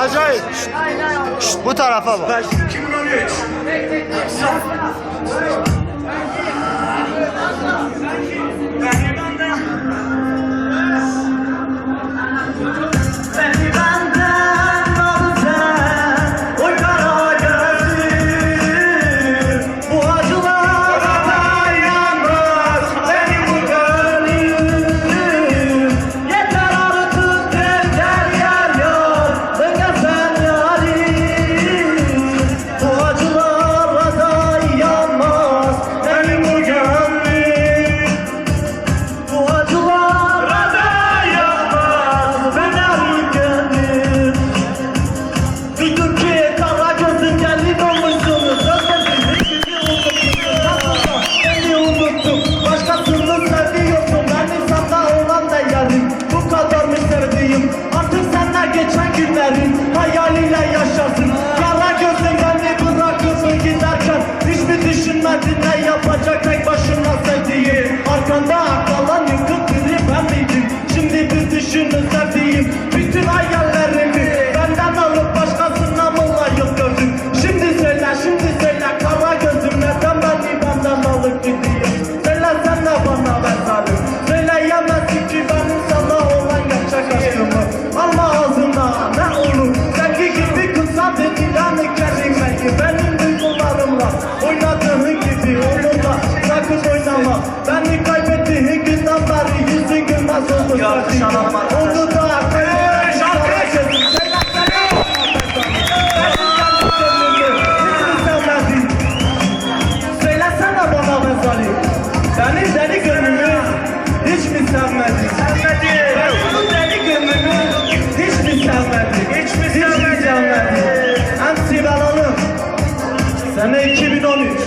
Acayip. Şşt, bu tarafa bak. Gülmez oldu sevdiğim Oldu